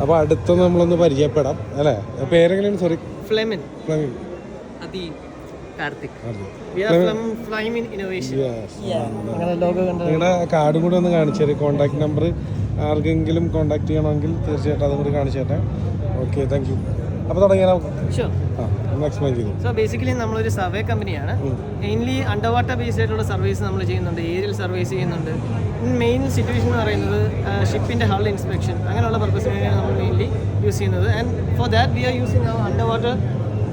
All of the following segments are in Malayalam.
അപ്പോൾ അടുത്ത നമ്മളൊന്ന് പരിചയപ്പെടാം അല്ലേ? പേരെങ്ങനെയാണ്? സോറി ഫ്ലെമിൻ. ഫ്ലെമിൻ. കാർത്തിക്. നിങ്ങളുടെ കാർഡും കൂടെ ഒന്ന് കാണിച്ചു തരും. കോൺടാക്ട് നമ്പർ ആർക്കെങ്കിലും കോൺടാക്ട് ചെയ്യണമെങ്കിൽ തീർച്ചയായിട്ടും അതും കൂടി കാണിച്ചു തരാം. ഓക്കെ താങ്ക് യു അപ്പോൾ തുടങ്ങിയാൽ എക്സ്പ്ലെയിൻ ചെയ്തു. സോ ബേസിക്കലി നമ്മളൊരു സർവേ കമ്പനിയാണ് മെയിൻലി അണ്ടർ വാട്ടർ ബേസ്ഡ് ആയിട്ടുള്ള സർവീസ് നമ്മൾ ചെയ്യുന്നുണ്ട്. ഏരിയൽ സർവീസ് ചെയ്യുന്നുണ്ട്. മെയിൻ സിറ്റുവേഷൻ എന്ന് പറയുന്നത് ഷിപ്പിന്റെ ഹൾ ഇൻസ്പെക്ഷൻ അങ്ങനെയുള്ള പർപ്പസിന് വേണ്ടിയാണ് നമ്മൾ മെയിൻലി യൂസ് ചെയ്യുന്നത്. And for that we are using our under water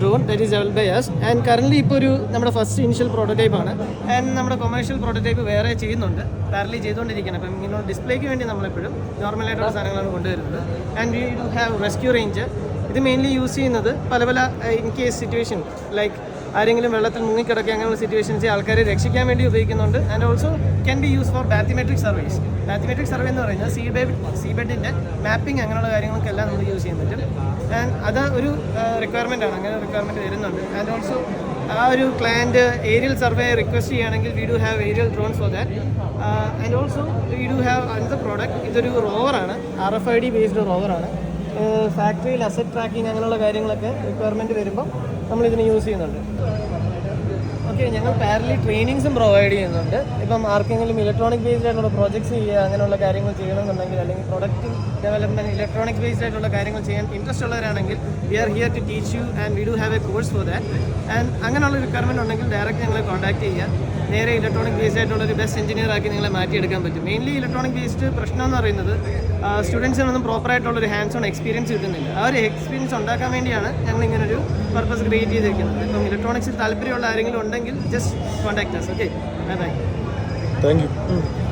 drone that is develop by us and current ഇപ്പോൾ ഒരു നമ്മുടെ ഫസ്റ്റ് ഇനിഷ്യൽ പ്രോട്ടോടൈപ്പ് ആണ്. ആൻഡ് നമ്മുടെ കൊമേഴ്ഷ്യൽ പ്രോട്ടോടൈപ്പ് വേറെ ചെയ്യുന്നുണ്ട്. പാരലി ചെയ്തുകൊണ്ടിരിക്കുകയാണ്. അപ്പം ഇങ്ങനെ ഡിസ്പ്ലേക്ക് വേണ്ടി നമ്മളെപ്പോഴും നോർമലായിട്ടുള്ള സാധനങ്ങളാണ് കൊണ്ടുവരുന്നത്. And we do have rescue range ഇത് മെയിൻലി യൂസ് ചെയ്യുന്നത് പല പല ഇൻ കേസ് സിറ്റുവേഷൻ ലൈക്ക് ആരെങ്കിലും വെള്ളത്തിൽ മുങ്ങിക്കിടക്കുക അങ്ങനെയുള്ള സിറ്റുവേഷൻസ് ആൾക്കാരെ രക്ഷിക്കാൻ വേണ്ടി ഉപയോഗിക്കുന്നുണ്ട്. And also can be use for bathymetric service bathymetric survey എന്ന് പറയുന്നത് സീ ബെഡ് സീ ബെഡിന്റെ മാപ്പിംഗ് അങ്ങനെയുള്ള കാര്യങ്ങൾക്കെല്ലാം നമുക്ക് യൂസ് ചെയ്യാൻ പറ്റും. ആൻഡ് അത് ഒരു റിക്വയർമെന്റ് ആണ്. അങ്ങനെ റിക്വയർമെന്റ് വരുന്നുണ്ട്. ആൻഡ് ഓൾസോ ആ ഒരു ക്ലയന്റ് ഏരിയൽ സർവേ റിക്വസ്റ്റ് ചെയ്യുകയാണെങ്കിൽ we do have aerial drone for that and also we do have another product ഇതൊരു റോവറാണ് R F I D based റോവറാണ് ഫാക്ടറിയിൽ അസറ്റ് ട്രാക്കിംഗ് അങ്ങനെയുള്ള കാര്യങ്ങളൊക്കെ റിക്വയർമെന്റ് വരുമ്പോൾ നമ്മൾ ഇതിന് യൂസ് ചെയ്യുന്നുണ്ട്. ഓക്കെ ഞങ്ങൾ പാരലി ട്രെയിനിങ്സും പ്രൊവൈഡ് ചെയ്യുന്നുണ്ട്. ഇപ്പം ആർക്കെങ്കിലും ഇലക്ട്രോണിക് ബേസ്ഡ് ആയിട്ടുള്ള പ്രോജക്ട്സ് ചെയ്യുക അങ്ങനെയുള്ള കാര്യങ്ങൾ ചെയ്യണമെന്നുണ്ടെങ്കിൽ അല്ലെങ്കിൽ പ്രൊഡക്റ്റ് ഡെവലപ്മെന്റ് ഇലക്ട്രോണിക് ബേസ്ഡ് ആയിട്ടുള്ള കാര്യങ്ങൾ ചെയ്യാൻ ഇൻട്രസ്റ്റ് ഉള്ളവരാണെങ്കിൽ we are here to teach you and we do have a course for that and അങ്ങനെയുള്ള റിക്വയർമെന്റ് ഉണ്ടെങ്കിൽ ഡയറക്റ്റ് ഞങ്ങളെ കോൺടാക്ട് ചെയ്യുക. നേരെ ഇലക്ട്രോണിക് ബേസ്ഡ് ആയിട്ടുള്ള ഒരു ബെസ്റ്റ് എഞ്ചിനീയർ ആക്കി നിങ്ങളെ മാറ്റിയെടുക്കാൻ പറ്റും. മെയിൻലി ഇലക്ട്രോണിക് ബേസ്ഡ് പ്രശ്നം എന്ന് പറയുന്നത് സ്റ്റുഡൻസിനൊന്നും പ്രോപ്പറായിട്ടുള്ള ഒരു ഹാൻഡ്സ് ഓൺ എക്സ്പീരിയൻസ് കിട്ടുന്നില്ല. ആ ഒരു എക്സ്പീരിയൻസ് ഉണ്ടാക്കാൻ വേണ്ടിയാണ് ഞങ്ങൾ ഇങ്ങനെ ഒരു പർപ്പസ് ക്രിയേറ്റ് ചെയ്തിരിക്കുന്നത്. ഇപ്പം ഇലക്ട്രോണിക്സിൽ താല്പര്യമുള്ള ആരെങ്കിലും ഉണ്ടെങ്കിൽ just contact us okay bye bye thank you